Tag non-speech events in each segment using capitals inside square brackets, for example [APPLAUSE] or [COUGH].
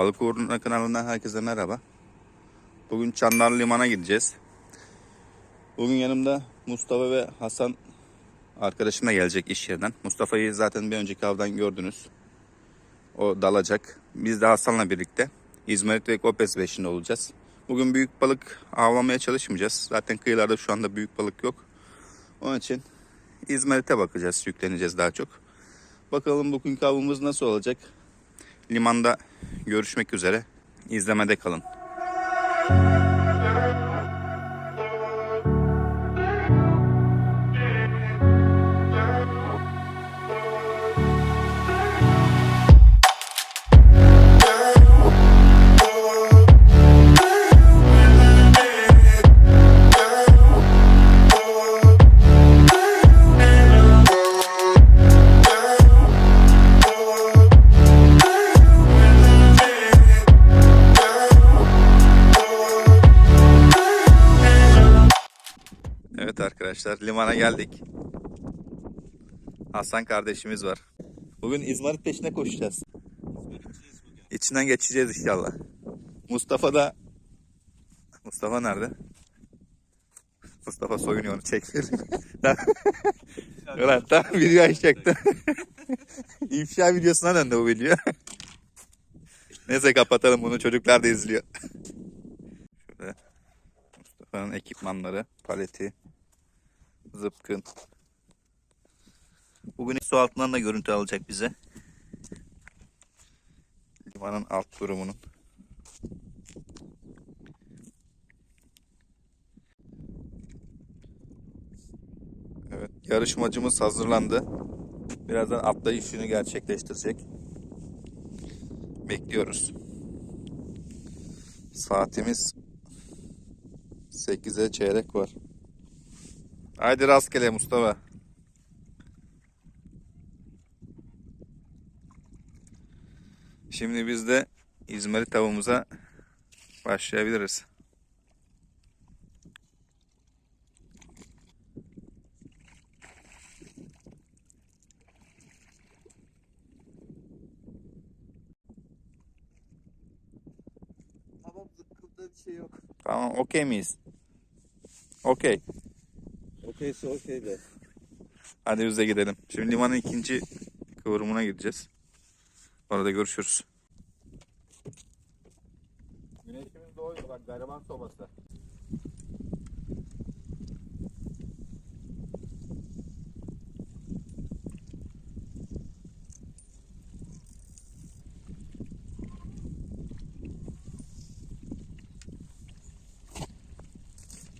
Balık Uğurlu'na kanalından herkese merhaba. Bugün Çandarlı Liman'a gideceğiz. Bugün yanımda Mustafa ve Hasan arkadaşım da gelecek iş yerinden. Mustafa'yı zaten bir önceki avdan gördünüz. O dalacak. Biz de Hasan'la birlikte İzmarit ve Kopes beşinde olacağız. Bugün büyük balık avlamaya çalışmayacağız. Zaten kıyılarda şu anda büyük balık yok. Onun için İzmarit'e bakacağız, yükleneceğiz daha çok. Bakalım bugünkü avımız nasıl olacak? Limanda görüşmek üzere. İzlemede kalın. Arkadaşlar limana geldik. Hasan kardeşimiz var. Bugün İzmarit peşine koşacağız. İçinden geçeceğiz inşallah. Mustafa da Mustafa nerede? Mustafa soyunuyor onu çek. Ulan tam video açacaktı. İfşa videosuna döndü bu video. Neyse kapatalım bunu çocuklar da izliyor. Şöyle Mustafa'nın ekipmanları, paleti, zıpkın. Bugün su altından da görüntü alacak bize. Limanın alt durumunun. Evet, yarışmacımız hazırlandı. Birazdan atlayışını gerçekleştirecek. Bekliyoruz. Saatimiz 8'e çeyrek var. Haydi rastgele Mustafa. Şimdi biz de İzmarit avımıza başlayabiliriz. Tamam zıkkımda bir şey yok. Tamam okey miyiz? Okey. Okeyse okey de. Hadi biz de gidelim. Şimdi limanın ikinci kıvrımına gideceğiz. Orada görüşürüz. Güneşimiz doğuyor bak gariban sobası.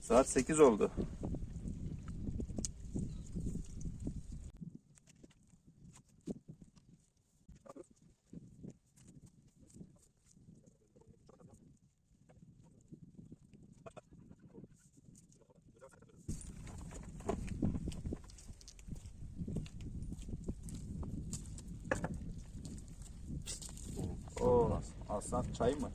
Saat 8 oldu. Oo, aslan çay mı?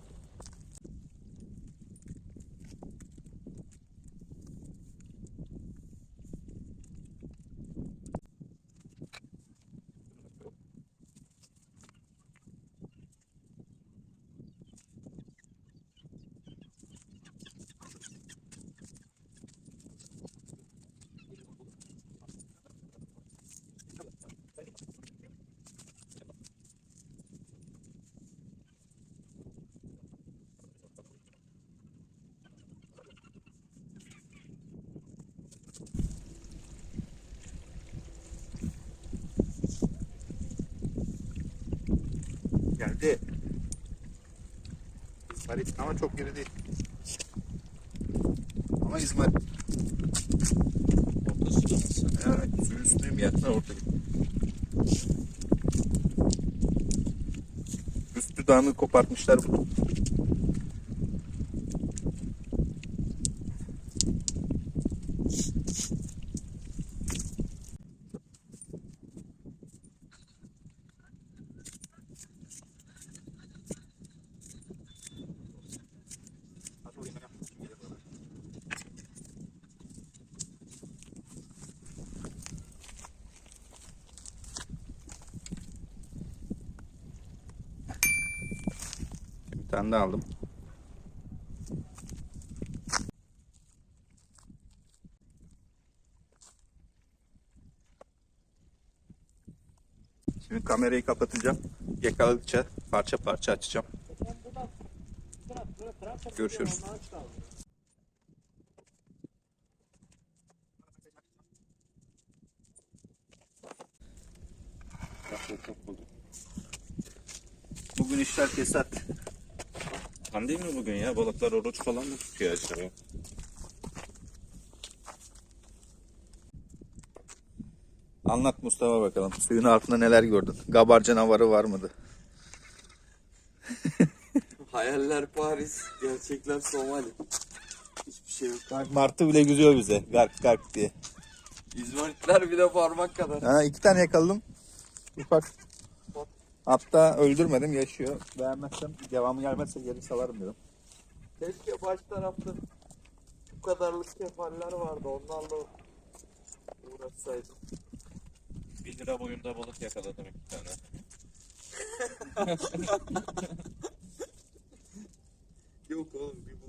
Geldi. İzmarit ama çok geri değil. Ama İzmarit. Orta sıcaması. Evet, suyun üstündeyim yerden ortaya. Üst dudağını kopartmışlar bunu. Tane aldım. Şimdi kamerayı kapatacağım. Yakaladıkça parça parça açacağım. Görüşürüz. Bugün işler kesat. Kandil mi bugün ya? Balıklar oruç falan mı tutuyor acaba? Anlat Mustafa bakalım. Suyun altında neler gördün? Gabar canavarı var mıydı? [LAUGHS] Hayaller Paris, gerçekler Somali. Hiçbir şey yok. Bak Martı bile güzüyor bize. Gark gark diye. İzmaritler bile parmak kadar. Ha, iki tane yakaladım. Ufak. Hatta öldürmedim yaşıyor. Beğenmezsem devamı gelmezse geri salarım dedim. Keşke baş tarafta bu kadarlık kefaller vardı. Onlarla uğraşsaydım. 1 lira boyunda balık yakaladım iki tane. [LAUGHS] Yok oğlum bir bu.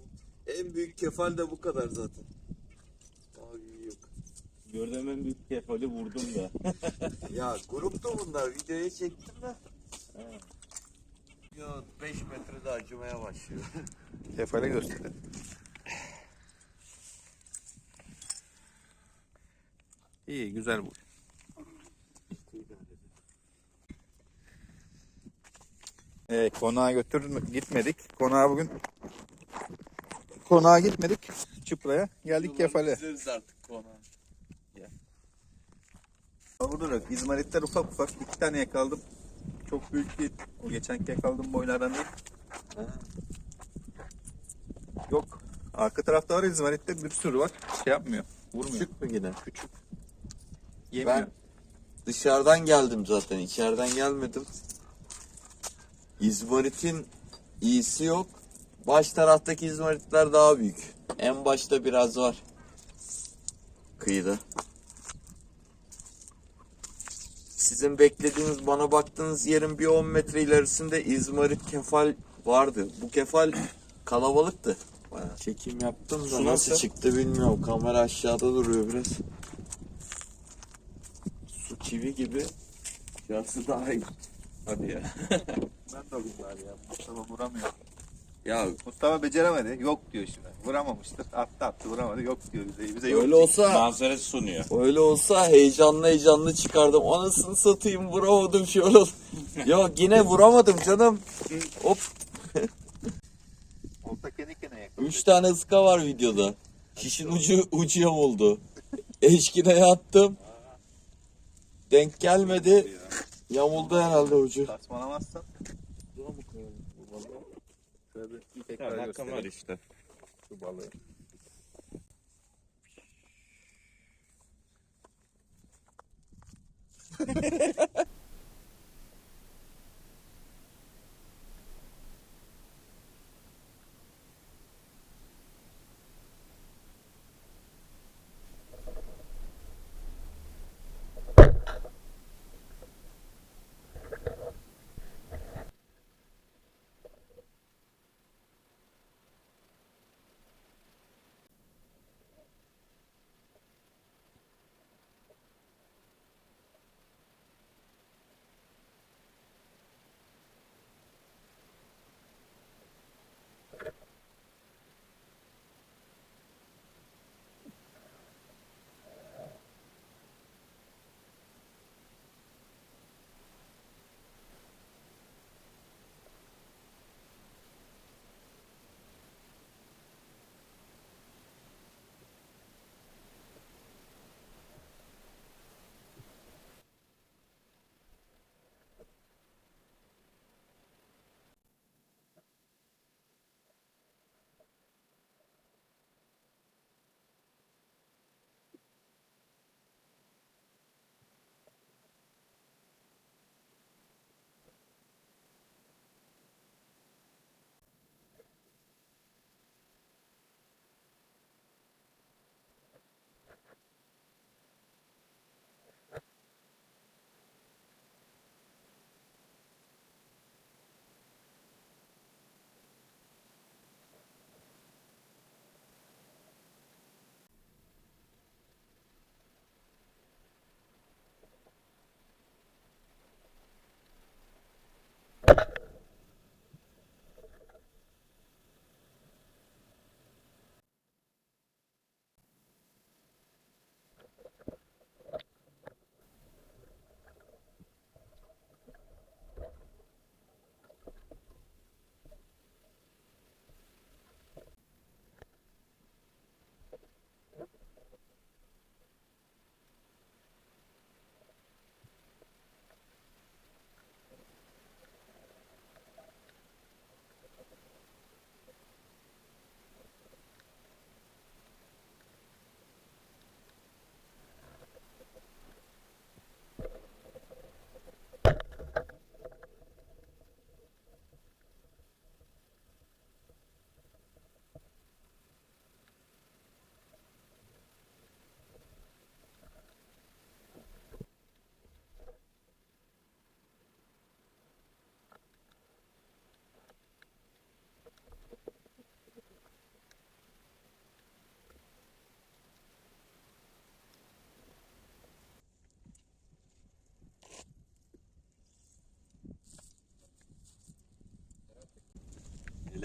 En büyük kefal de bu kadar zaten. Daha büyüğü yok. Gördüğüm en büyük kefali vurdum da. Ya gruptu bunlar. Videoya çektim de. Yo 5 metrede acımaya başlıyor. [LAUGHS] Kefale gösterelim. İyi güzel bu. Ee, konağa götür gitmedik. Konağa bugün konağa gitmedik. Çıpra'ya geldik kefale. Gideriz artık konağa. Burada da izmaritler ufak ufak iki tane yakaladım. Çok büyük değil. O geçenki yakaladığım boylardan değil. Yok. Arka tarafta var izmaritte bir sürü var. Şey yapmıyor. Vurmuyor. Küçük mü yine? Küçük. Yemiyor. Ben dışarıdan geldim zaten. içeriden gelmedim. İzmarit'in iyisi yok. Baş taraftaki izmaritler daha büyük. En başta biraz var. Kıyıda. Sizin beklediğiniz, bana baktığınız yerin bir 10 metre ilerisinde İzmarit kefal vardı. Bu kefal kalabalıktı. Bayağı çekim yaptım da Su nasıl nasıl? çıktı bilmiyorum. Kamera aşağıda duruyor biraz. Su çivi gibi. Şurası daha iyi. Hadi ya. [LAUGHS] Ben de alayım bari ya. Mustafa vuramıyor. Ya Mustafa beceremedi. Yok diyor şimdi. Vuramamıştır. Attı attı vuramadı. Yok diyor bize. Bize yok. öyle olsa Manzara sunuyor. öyle olsa heyecanlı heyecanlı çıkardım. Anasını satayım vuramadım şöyle. ol- [LAUGHS] Yok yine vuramadım canım. Hop [LAUGHS] Olta kendi kendine yakaladı. 3 tane ıska var videoda. Şişin ucu ucu yamuldu. [LAUGHS] Eşkine attım. Denk gelmedi. Yamuldu herhalde ucu. Tasmalamazsan. Şöyle bir tekrar yani göstereyim. var işte. Şu balığı. [LAUGHS]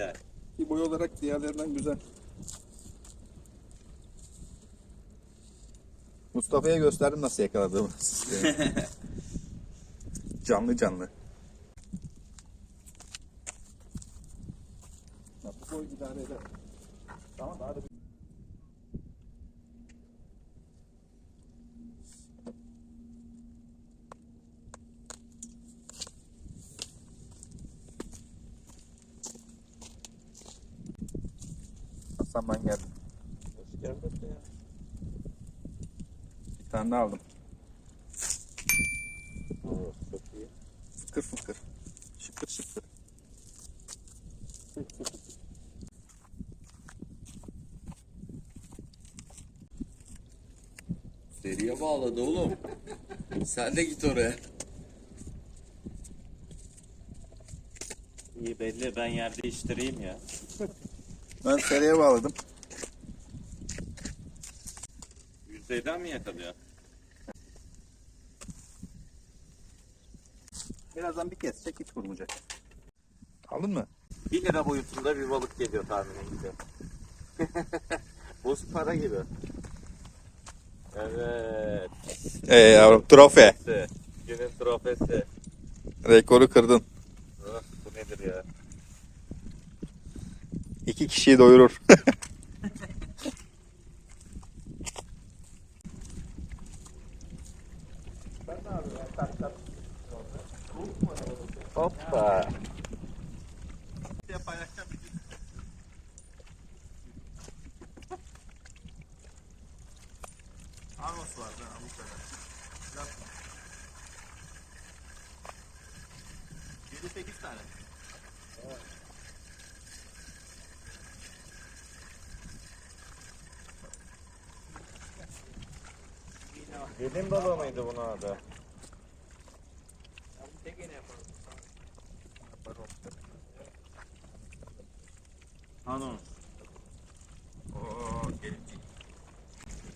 Helal. Ki boy olarak diğerlerinden güzel. Mustafa'ya gösterdim nasıl yakaladığımı. [LAUGHS] canlı canlı. Bu boy idare eder. Tamam daha da Hasan ben geldim. Hoş geldin ya. Bir tane daha aldım. Oo, çok iyi. Fıkır fıkır. Şıkır şıkır. [LAUGHS] Seriye bağladı oğlum. Sen de git oraya. İyi belli ben yer değiştireyim ya. [LAUGHS] Ben seriye bağladım. Yüzeyden mi yakalıyor? Birazdan bir kesecek hiç vurmayacak. Aldın mı? 1 lira boyutunda bir balık geliyor tahminen gibi. [LAUGHS] Buz para gibi. Evet. Ee yavrum trofe. Günün trofesi. Rekoru kırdın. Ah, bu nedir ya? İki kişiyi doyurur. Hoppa. Armos vardı ha bu kadar. 7-8 tane. Gelin balığı mıydı bunun adı? Anons. Oo gelincik.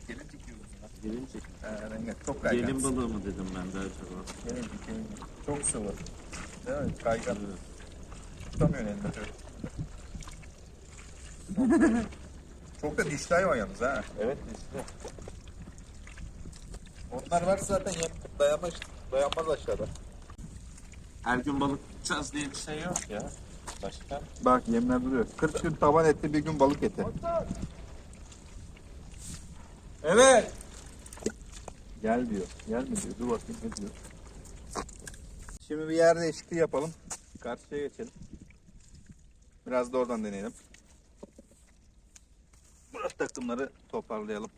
Gelincik yiyoruz ya. Gelincik. He rengi çok Gelin kaygan. balığı mı dedim ben de acaba? Gelincik gelincik. Çok sıvı. Değil mi? Kaygan. Tutamıyorsun elinde şöyle. [LAUGHS] Çok da dişli hayvan yalnız ha. Evet işte. Onlar varsa zaten yem dayanmaz, dayanmaz aşağıda. Her gün balık tutacağız diye bir şey yok ya. Başka? Bak yemler duruyor. 40 gün taban eti bir gün balık eti. Evet. Gel diyor. Gel mi diyor. Dur bakayım ne diyor. Şimdi bir yer değişikliği yapalım. Karşıya geçelim. Biraz da oradan deneyelim. Burası takımları toparlayalım.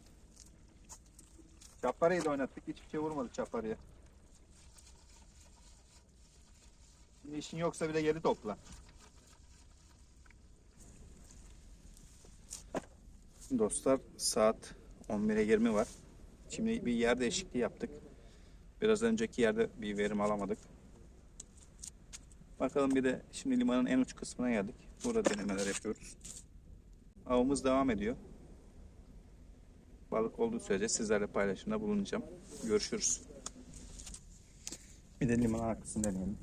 Çaparıyı da oynattık. Hiçbir şey vurmadı çaparıya. Şimdi işin yoksa bile geri topla. Dostlar saat 11'e 20 var. Şimdi bir yer değişikliği yaptık. Biraz önceki yerde bir verim alamadık. Bakalım bir de şimdi limanın en uç kısmına geldik. Burada denemeler yapıyoruz. Avımız devam ediyor. Balık olduğu sürece sizlerle paylaşımda bulunacağım. Görüşürüz. Bir de liman arkasını deneyelim.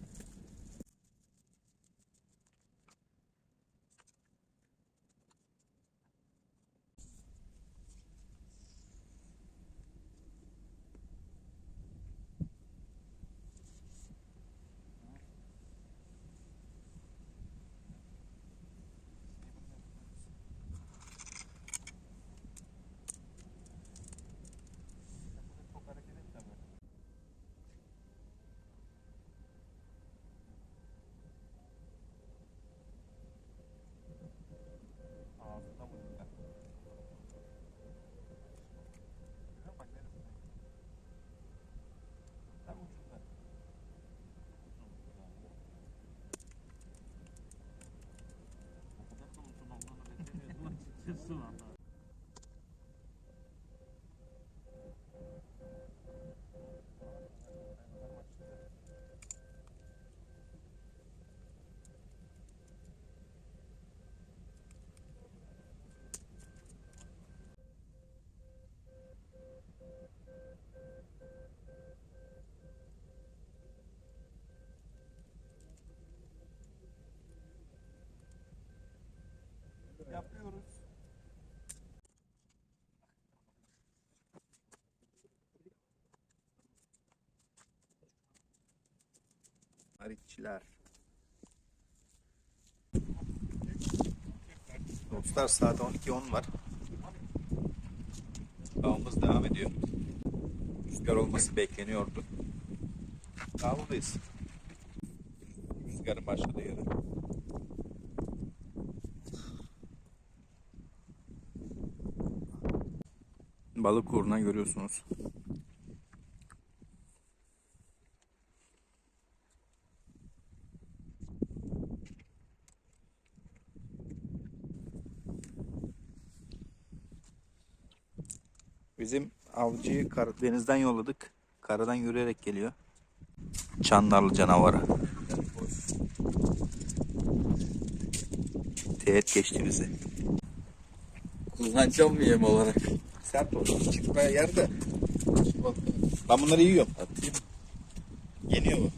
Sıla. Haritçiler. Dostlar saat 12.10 var. Avımız devam ediyor. Rüzgar olması bekleniyordu. Avludayız. Rüzgarın başladığı yere. Balık uğruna görüyorsunuz. Avcıyı [LAUGHS] kar- denizden yolladık. Karadan yürüyerek geliyor. Çandarlı canavarı. Teğet geçti bizi. Kullanacağım mı yem olarak? Sert oldu. Çıkmaya yer de. Ben bunları yiyorum. Atayım. Yeniyor mu?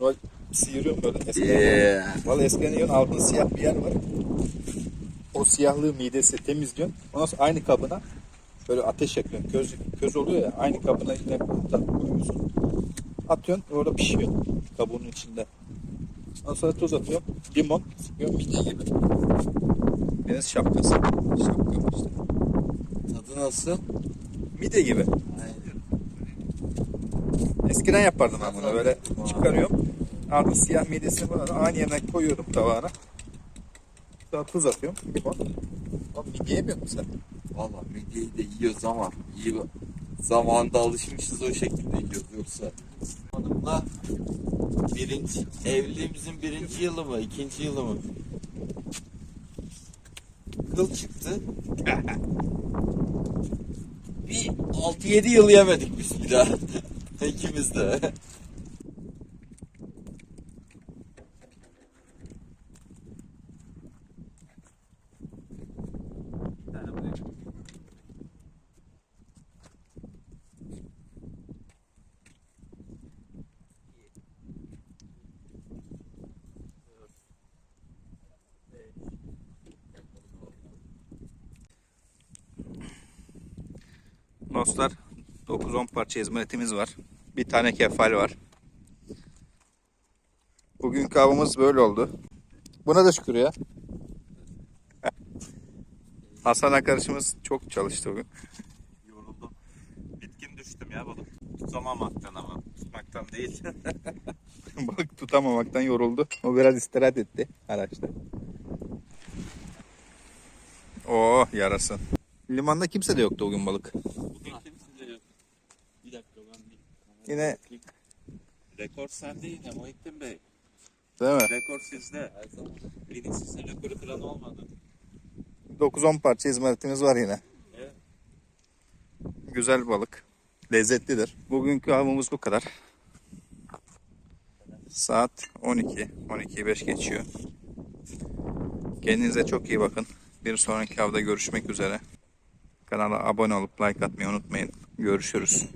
Bunu sıyırıyorum böyle. Eskiden, Yeah. Vallahi eskiden yiyorsun altında siyah bir yer var. O siyahlığı midesi temizliyorsun. Ondan sonra aynı kabına böyle ateş yakıyorsun. Köz, köz oluyor ya aynı kabına yine koyuyorsun. Atıyorsun orada pişiyor kabuğunun içinde. Ondan sonra tuz atıyorsun. Limon sıkıyorsun midye gibi. Deniz şapkası. Şapka işte. Tadı nasıl? Midye gibi. Eskiden yapardım ben bunu böyle çıkarıyorum. Altı siyah midesini falan aynı yerine koyuyordum tavana. Sonra tuz atıyorum. Limon. Oğlum yemiyor musun sen? Valla midyeyi de yiyoruz ama iyi zamanında alışmışız o şekilde yiyoruz yoksa. Hanımla birinci, evliliğimizin birinci yılı mı, ikinci yılı mı? Kıl çıktı. [LAUGHS] bir 6-7 yıl yemedik biz bir daha. [LAUGHS] İkimiz de. Dostlar 9-10 parça izmaritimiz var. Bir tane kefal var. Bugünkü avımız böyle oldu. Buna da şükür ya. Hasan arkadaşımız çok çalıştı bugün. Yoruldum. Bitkin düştüm ya balık. Tutamamaktan ama. Tutmaktan değil. [LAUGHS] Balık tutamamaktan yoruldu. O biraz istirahat etti araçta. Oh yarasın. Limanda kimse de yoktu bugün balık. Bugün kimse de yok. Bir dakika ben bir Yine Rekor sende yine Muhittin Bey. değil mi? Rekor sizde. Benim sizin rekoru kıran olmadı. 9-10 parça izmaritimiz var yine. Evet. Güzel balık. Lezzetlidir. Bugünkü avımız bu kadar. Saat 12. 12'yi 5 geçiyor. Kendinize çok iyi bakın. Bir sonraki avda görüşmek üzere. Kanala abone olup like atmayı unutmayın. Görüşürüz.